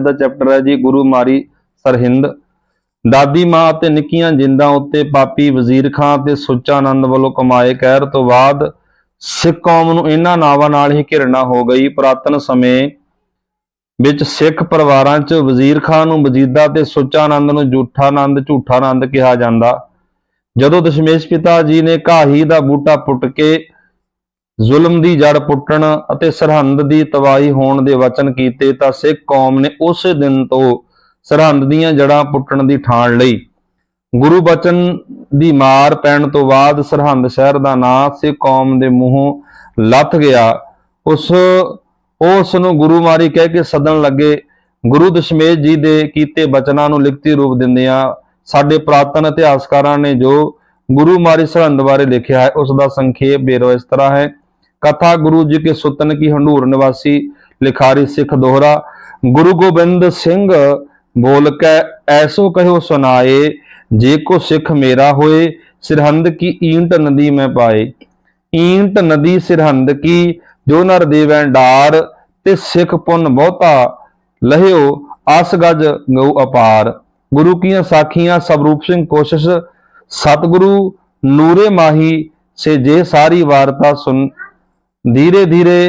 ਦਾ chapter ਹੈ ਜੀ, ਗੁਰੂ ਮਾਰੀ ਸਰਹਿੰਦ। ਦਾਦੀ ਮਾਂ ਅਤੇ ਨਿੱਕੀਆਂ ਜਿੰਦਾਂ ਉੱਤੇ ਪਾਪੀ ਵਜ਼ੀਰ ਖਾਂ ਤੇ ਸੁੱਚਾ ਆਨੰਦ ਵੱਲੋਂ ਕਮਾਏ ਕਹਿਰ ਤੋਂ ਬਾਅਦ ਸਿੱਖ ਕੌਮ ਨੂੰ ਇਹਨਾਂ ਨਾਵਾਂ ਨਾਲ ਹੀ ਘਿਰਣਾ ਹੋ ਗਈ। ਪੁਰਾਤਨ ਸਮੇਂ ਵਿੱਚ ਸਿੱਖ ਪਰਿਵਾਰਾਂ 'ਚ ਵਜ਼ੀਰ ਖਾਂ ਨੂੰ ਵਜੀਦਾ ਤੇ ਸੁੱਚਾ ਆਨੰਦ ਨੂੰ ਝੂਠਾ ਆਨੰਦ ਝੂਠਾ ਆਨੰਦ ਕਿਹਾ ਜਾਂਦਾ। ਜਦੋਂ ਦਸ਼ਮੇਸ਼ ਪਿਤਾ ਜੀ ਨੇ ਘਾਹੀ ਦਾ ਬੂਟਾ ਪੁੱਟ ਕੇ ਜ਼ੁਲਮ ਦੀ ਜੜ ਪੁੱਟਣ ਅਤੇ ਸਰਹੰਦ ਦੀ ਤਬਾਹੀ ਹੋਣ ਦੇ ਵਚਨ ਕੀਤੇ ਤਾਂ ਸਿੱਖ ਕੌਮ ਨੇ ਉਸੇ ਦਿਨ ਤੋਂ ਸਰਹੰਦ ਦੀਆਂ ਜੜਾਂ ਪੁੱਟਣ ਦੀ ਠਾਣ ਲਈ। ਗੁਰੂ ਬਚਨ ਦੀ ਮਾਰ ਪੈਣ ਤੋਂ ਬਾਅਦ ਸਰਹੰਦ ਸ਼ਹਿਰ ਦਾ ਨਾਂ ਸਿੱਖ ਕੌਮ ਦੇ ਮੂੰਹੋਂ ਲੱਥ ਗਿਆ। ਉਸ ਉਸ ਨੂੰ ਗੁਰੂ ਮਾਰੀ ਕਹਿ ਕੇ ਸੱਦਣ ਲੱਗੇ, ਗੁਰੂ ਦਸ਼ਮੇਸ਼ ਜੀ ਦੇ ਕੀਤੇ ਬਚਨਾਂ ਨੂੰ ਲਿਖਤੀ ਰੂਪ ਦਿੰਦਿਆਂ ਸਾਡੇ ਪੁਰਾਤਨ ਇਤਿਹਾਸਕਾਰਾਂ ਨੇ ਜੋ ਗੁਰੂ ਮਾਰੀ ਸਰਹੰਦ ਬਾਰੇ ਲਿਖਿਆ ਹੈ, ਉਸ ਦਾ ਸੰਖੇਪ ਬੇਰੋ ਇਸ ਤਰ੍ਹਾਂ ਹੈ ਕਥਾ ਗੁਰੂ ਜੀ ਕੇ ਸੁਤਨ ਕੀ ਹੰਡੂਰ ਨਿਵਾਸੀ ਲਿਖਾਰੀ ਸਿੱਖ ਦੋਹਰਾ, ਗੁਰੂ ਗੋਬਿੰਦ ਸਿੰਘ ਬੋਲ ਕੇ, ਐਸੋ ਕਹਿਓ ਸੁਨਾਏ ਜੇ ਕੋ ਸਿੱਖ ਮੇਰਾ ਹੋਏ, ਸਿਰਹੰਦ ਕੀ ਈਂਟ ਨਦੀ ਮੈਂ ਪਾਏ। ਈਂਟ ਨਦੀ ਸਿਰਹੰਦ ਕੀ, ਜੋ ਨਰ ਦੇਵੈ ਡਾਰ, ਤੇ ਸਿੱਖ ਪੁੰਨ ਬਹੁਤਾ ਲਹਿਓ, ਆਸ ਗਜ ਗਉ ਅਪਾਰ। ਗੁਰੂ ਕੀਆਂ ਸਾਖੀਆਂ ਸਵਰੂਪ ਸਿੰਘ ਕੋਸ਼ਿਸ਼, ਸਤਿਗੁਰੂ ਨੂਰੇ ਮਾਹੀ, ਸੇ ਜੇ ਸਾਰੀ ਵਾਰਤਾ ਸੁਣ धीरे धीरे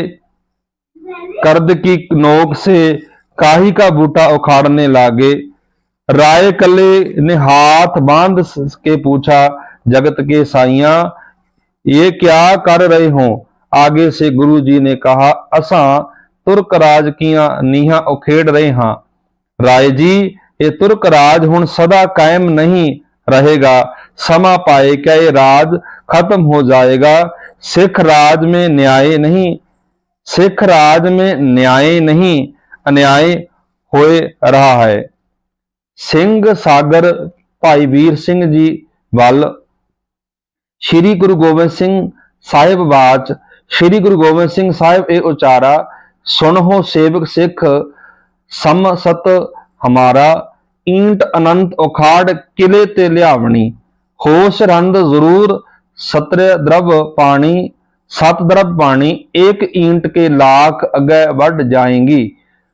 कर्द की नोक से काही का बूटा उखाड़ने लागे। राय कले ने हाथ बाँध के पूछा, जगत के साइया ये क्या कर रहे हो? आगे से गुरु जी ने कहा, असा तुर्क राज किया नीहा उखेड़ रहे हाँ। राय जी, ये तुर्क राज हूँ सदा कायम नहीं रहेगा। समा पाए क्या ये राज खत्म हो जाएगा? सिख राज में न्याय नहीं सिख राज में न्याय नहीं अन्याय होए रहा है ਸਿੰਘ ਸਾਗਰ ਭਾਈ ਵੀਰ ਸਿੰਘ ਜੀ ਵੱਲ ਸ੍ਰੀ ਗੁਰੂ ਗੋਬਿੰਦ ਸਿੰਘ ਸਾਹਿਬ ਬਾਚ ਸ੍ਰੀ ਗੁਰੂ ਗੋਬਿੰਦ ਸਿੰਘ ਸਾਹਿਬ ਇਹ ਉਚਾਰਾ ਸੁਣੋ ਸੇਵਕ ਸਿੱਖ ਸਮ ਸਤ ਹਮਾਰਾ ਈਂਟ ਅਨੰਤ ਉਖਾੜ ਕਿਲੇ ਤੇ ਲਿਆਵਣੀ ਹੋਸ਼ ਰੰਦ ਜ਼ਰੂਰ सत्रय द्रव पाणी सत द्रव पाणी एक ईंट के लाख अगे बढ़ जाएंगी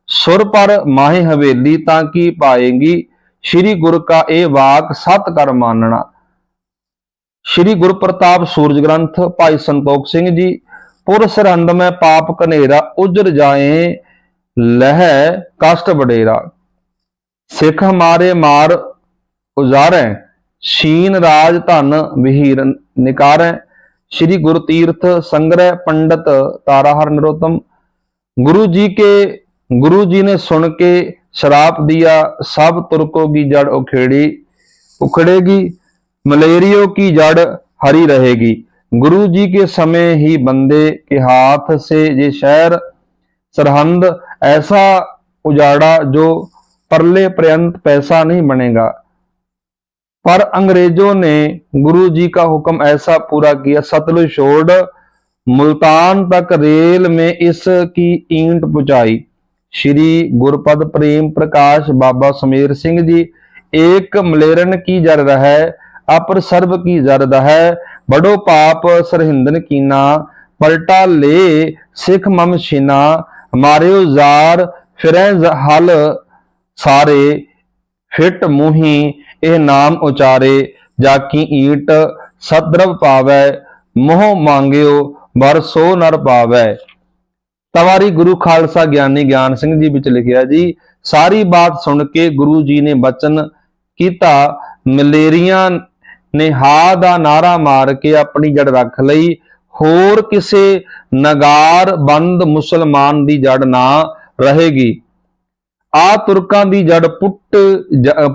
सुर पर माहे हवेली ता की पाएगी श्री गुरु का ए वाक सत कर मानना श्री गुरु प्रताप सूरज ग्रंथ भाई संतोख सिंह जी पुर सरहंद में पाप कनेरा उजर जाए लह कष्ट बडेरा सिख हमारे मार उजारें ਸ਼ੀਨ ਰਾਜ ਧਨ ਵਿਹੀਰ ਨਿਕਾਰੈ श्री गुरु तीर्थ संग्रह पंडित ताराहर नरोत्तम गुरु जी के गुरु जी ने सुन के शराप दिया सब तुर्कों की जड़ उखेड़ी उखड़ेगी मलेरियो की जड़ हरी रहेगी गुरु जी के समय ही बंदे के हाथ से ये शहर सरहंद ऐसा उजाड़ा जो परले पर्यंत पैसा नहीं बनेगा पर अंग्रेजों ने गुरु जी का हुक्म ऐसा पूरा किया सतलुज छोड़ मुल्तान तक रेल में इसकी ईंट पुचाई श्री गुरपद प्रेम प्रकाश बाबा समीर सिंह जी एक मलेरन की जर है अपर सर्व की जरद है बड़ो पाप सरहिंदन कीना पलटा ले सिख मम छिना मारे जार फिर हल सारे ਫਿਟ ਮੂਹੀ, ਇਹ ਨਾਮ ਉਚਾਰੇ ਜਾਕੀ ਈਟ ਸਦਰਵ ਪਾਵੈ, ਮੋਹ ਮੰਗਿਓ ਬਰ ਸੋ ਨਰ ਪਾਵੈ। ਤਵਾਰੀ ਗੁਰੂ ਖਾਲਸਾ ਗਿਆਨੀ ਗਿਆਨ ਸਿੰਘ ਜੀ ਵਿੱਚ ਲਿਖਿਆ ਜੀ, ਸਾਰੀ ਬਾਤ ਸੁਣ ਕੇ ਗੁਰੂ ਜੀ ਨੇ ਬਚਨ ਕੀਤਾ, ਮਲੇਰੀਆਂ ਨੇ ਹਾ ਦਾ ਨਾਰਾ ਮਾਰ ਕੇ ਆਪਣੀ ਜੜ ਰੱਖ ਲਈ, ਹੋਰ ਕਿਸੇ ਨਗਾਰ ਬੰਦ ਮੁਸਲਮਾਨ ਦੀ ਜੜ ਨਾ ਰਹੇਗੀ। ਆ ਤੁਰਕਾਂ ਦੀ ਜੜ ਪੁੱਟ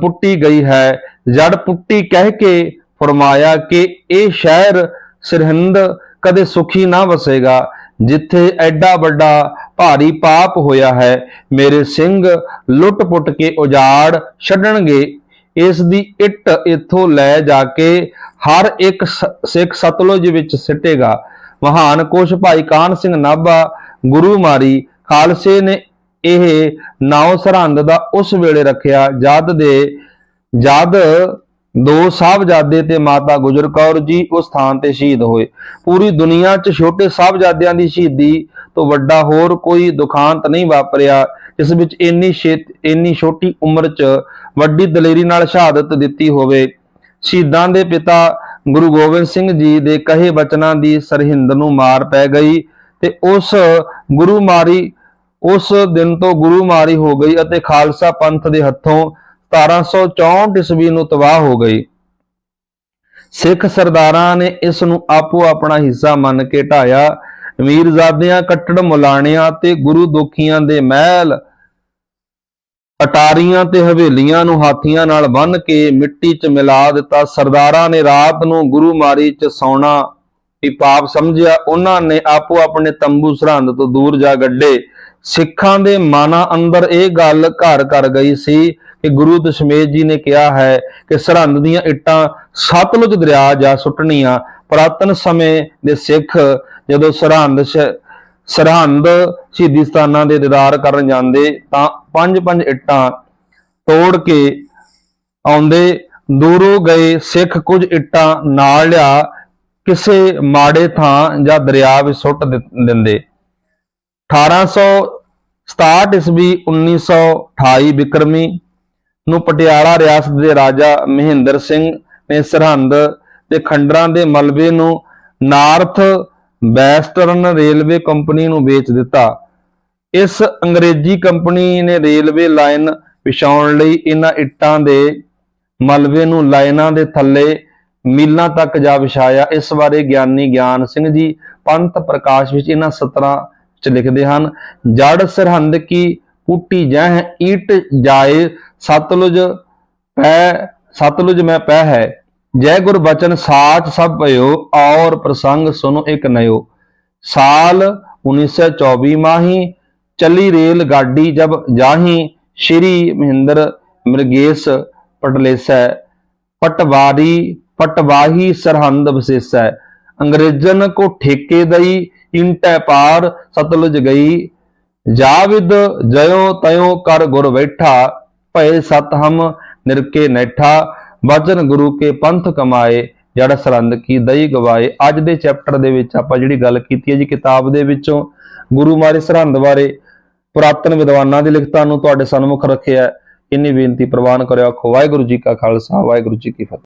ਪੁੱਟੀ ਗਈ ਹੈ। ਜੜ ਪੁੱਟੀ ਕਹਿ ਕੇ ਫਰਮਾਇਆ ਕਿ ਇਹ ਸ਼ਹਿਰ ਸਰਹਿੰਦ ਕਦੇ ਸੁਖੀ ਨਾ ਵਸੇਗਾ, ਜਿੱਥੇ ਐਡਾ ਵੱਡਾ ਭਾਰੀ ਪਾਪ ਹੋਇਆ ਹੈ। ਮੇਰੇ ਸਿੰਘ ਲੁੱਟ ਪੁੱਟ ਕੇ ਉਜਾੜ ਛੱਡਣਗੇ। ਇਸ ਦੀ ਇੱਟ ਇੱਥੋਂ ਲੈ ਜਾ ਕੇ ਹਰ ਇੱਕ ਸਿੱਖ ਸਤਲੁਜ ਵਿੱਚ ਸਿੱਟੇਗਾ। ਮਹਾਨ ਕੋਸ਼ ਭਾਈ ਕਾਨ ਸਿੰਘ ਨਾਭਾ, ਗੁਰੂ ਮਾਰੀ, ਖਾਲਸੇ ਨੇ ਇਹ ਨਾਉ ਸਰਹੰਦ ਦਾ ਉਸ ਵੇਲੇ ਰੱਖਿਆ, ਜਦ ਦੇ, ਜਦ ਦੋ ਸਾਹਿਬਜ਼ਾਦੇ ਤੇ ਮਾਤਾ ਗੁਜਰ ਕੌਰ ਜੀ ਉਸ ਥਾਂ ਤੇ ਸ਼ਹੀਦ ਹੋਏ। ਪੂਰੀ ਦੁਨੀਆ 'ਚ ਛੋਟੇ ਸਾਹਿਬਜ਼ਾਦਿਆਂ ਦੀ ਸ਼ਹੀਦੀ ਤੋਂ ਵੱਡਾ ਹੋਰ ਕੋਈ ਦੁਖਾਂਤ ਨਹੀਂ ਵਾਪਰਿਆ ਇਸ ਵਿੱਚ ਇੰਨੀ ਛੇਤ, ਇੰਨੀ ਛੋਟੀ ਉਮਰ 'ਚ ਵੱਡੀ ਦਲੇਰੀ ਨਾਲ ਸ਼ਹਾਦਤ ਦਿੱਤੀ ਹੋਵੇ। ਸ਼ਹੀਦਾਂ ਦੇ ਪਿਤਾ ਗੁਰੂ ਗੋਬਿੰਦ ਸਿੰਘ ਜੀ ਦੇ ਕਹੇ ਬਚਨਾਂ ਦੀ ਸਰਹਿੰਦ ਨੂੰ ਮਾਰ ਪੈ ਗਈ ਤੇ ਉਸ ਗੁਰੂ ਮਾਰੀ ਉਸ ਦਿਨ ਤੋਂ ਗੁਰੂ ਮਾਰੀ ਹੋ ਗਈ ਅਤੇ ਖਾਲਸਾ ਪੰਥ ਦੇ ਹੱਥੋਂ 1764 ਈਸਵੀ ਨੂੰ ਤਬਾਹ ਹੋ ਗਈ। ਸਿੱਖ ਸਰਦਾਰਾਂ ਨੇ ਇਸ ਨੂੰ ਆਪੋ ਆਪਣਾ ਹਿੱਸਾ ਮੰਨ ਕੇ ਢਾਇਆ ਮੀਰਜ਼ਾਦਿਆਂ, ਕੱਟੜ ਮੁਲਾਣਿਆਂ ਤੇ ਗੁਰੂ ਦੁਖੀਆਂ ਦੇ ਮਹਿਲ, ਅਟਾਰੀਆਂ ਤੇ ਹਵੇਲੀਆਂ ਨੂੰ ਹਾਥੀਆਂ ਨਾਲ ਬੰਨ੍ਹ ਕੇ ਮਿੱਟੀ 'ਚ ਮਿਲਾ ਦਿੱਤਾ। ਸਰਦਾਰਾਂ ਨੇ ਰਾਤ ਨੂੰ ਗੁਰੂ ਮਾਰੀ 'ਚ ਸੌਣਾ ਵੀ ਪਾਪ ਸਮਝਿਆ, ਉਹਨਾਂ ਨੇ ਆਪੋ ਆਪਣੇ ਤੰਬੂ ਸਰਹੰਦ ਤੋਂ ਦੂਰ ਜਾ ਗੱਡੇ। ਸਿੱਖਾਂ ਦੇ ਮਾਨਾਂ ਅੰਦਰ ਇਹ ਗੱਲ ਘਰ ਕਰ ਗਈ ਸੀ ਕਿ ਗੁਰੂ ਦਸ਼ਮੇਸ਼ ਜੀ ਨੇ ਕਿਹਾ ਹੈ ਕਿ ਸਰਹੰਦ ਦੀਆਂ ਇੱਟਾਂ ਸਤਲੁਜ ਦਰਿਆ ਜਾ ਸੁੱਟਣੀਆਂ। ਪੁਰਾਤਨ ਸਮੇਂ ਦੇ ਸਿੱਖ ਜਦੋਂ ਸਰਹੰਦ ਸ਼- ਸਰਹੰਦ ਸ਼ਹੀਦੀ ਸਥਾਨਾਂ ਦੇ ਦੀਦਾਰ ਕਰਨ ਜਾਂਦੇ ਤਾਂ ਪੰਜ ਪੰਜ ਇੱਟਾਂ ਤੋੜ ਕੇ ਆਉਂਦੇ। ਦੂਰੋਂ ਗਏ, ਸਿੱਖ ਕੁਝ ਇੱਟਾਂ ਨਾਲ ਲਿਆ ਕਿਸੇ ਮਾੜੇ ਥਾਂ ਜਾਂ ਦਰਿਆ ਵਿੱਚ ਸੁੱਟ ਦਿ- ਦਿੰਦੇ। 1867 ਈਸਵੀ 1928 ਬਿਕਰਮੀ ਨੂੰ ਪਟਿਆਲਾ ਰਿਆਸਤ ਦੇ ਰਾਜਾ ਮਹਿੰਦਰ ਸਿੰਘ ਨੇ ਸਰਹੰਦ ਤੇ ਖੰਡਰਾਂ ਦੇ ਮਲਬੇ ਨੂੰ ਨਾਰਥ ਵੈਸਟਰਨ ਰੇਲਵੇ ਕੰਪਨੀ ਨੂੰ ਵੇਚ ਦਿੱਤਾ। ਇਸ ਅੰਗਰੇਜ਼ੀ ਕੰਪਨੀ ਨੇ ਰੇਲਵੇ ਲਾਈਨ ਵਿਛਾਉਣ ਲਈ ਇਹਨਾਂ ਇੱਟਾਂ ਦੇ ਮਲਬੇ ਨੂੰ ਲਾਈਨਾਂ ਦੇ ਥੱਲੇ ਮੀਲਾਂ ਤੱਕ ਜਾ ਵਿਛਾਇਆ। ਇਸ ਬਾਰੇ ਗਿਆਨੀ ਗਿਆਨ ਸਿੰਘ ਜੀ ਪੰਥ ਪ੍ਰਕਾਸ਼ ਵਿੱਚ ਇਹਨਾਂ ਸਤਰਾਂ ਚ ਲਿਖਦੇ ਹਨ, ਜੜ ਸਰਹੰਦ ਕੀ ਪੁੱਟੀ ਜਹ, ਈਟ ਜਾਏ ਸਤਲੁਜ ਪੈ, ਸਤਲੁਜ ਮੈਂ ਪੈ ਹੈ। ਜੈ ਗੁਰ ਬਚਨ ਸਾਚ ਸਭ ਭਇਓ, ਔਰ ਪ੍ਰਸੰਗ ਸੁਨੋ ਇੱਕ ਨਯੋ ਸਾਲ 1924 ਮਾਹੀ, ਚੱਲੀ ਰੇਲ ਗਾਡੀ ਜਬ ਜਾਹੀ, ਸ਼੍ਰੀ ਮਹਿੰਦਰ ਮ੍ਰਿਗੇਸ਼ ਪਟਲੇਸੈ। ਪਟਵਾਰੀ ਪਟਵਾਹੀ ਸਰਹੰਦ ਬਸੇਸੈ ਅੰਗਰੇਜ਼ਨ ਕੋ ਠੇਕੇ ਦਈ, ਇੰਟੈ ਪਾਰ ਸਤਲੁਜ ਗਈ। ਜਾਵਿਦ ਜਯੋ ਤਯੋ ਕਰ ਗੁਰ ਬੈਠਾ, ਭਏ ਸਤ ਹਮ ਨਿਰਕੇ ਨੈਠਾ। ਬਚਨ ਗੁਰੂ ਕੇ ਪੰਥ ਕਮਾਏ, ਜੜ ਸਰੰਦ ਕੀ ਦਈ ਗਵਾਏ। ਅੱਜ ਦੇ ਚੈਪਟਰ ਦੇ ਵਿੱਚ ਆਪਾਂ ਜਿਹੜੀ ਗੱਲ ਕੀਤੀ ਹੈ ਜੀ ਕਿਤਾਬ ਦੇ ਵਿੱਚੋਂ, ਗੁਰੂ ਮਾਰੇ ਸਰਹੰਦ ਬਾਰੇ ਪੁਰਾਤਨ ਵਿਦਵਾਨਾਂ ਦੀ ਲਿਖਤਾਂ ਨੂੰ ਤੁਹਾਡੇ ਸਨਮੁਖ ਰੱਖਿਆ। ਇੰਨੀ ਬੇਨਤੀ ਪ੍ਰਵਾਨ ਕਰਿਓ ਆਖੋ, ਵਾਹਿਗੁਰੂ ਜੀ ਕਾ ਖਾਲਸਾ, ਵਾਹਿਗੁਰੂ ਜੀ ਕੀ ਫਤਿਹ।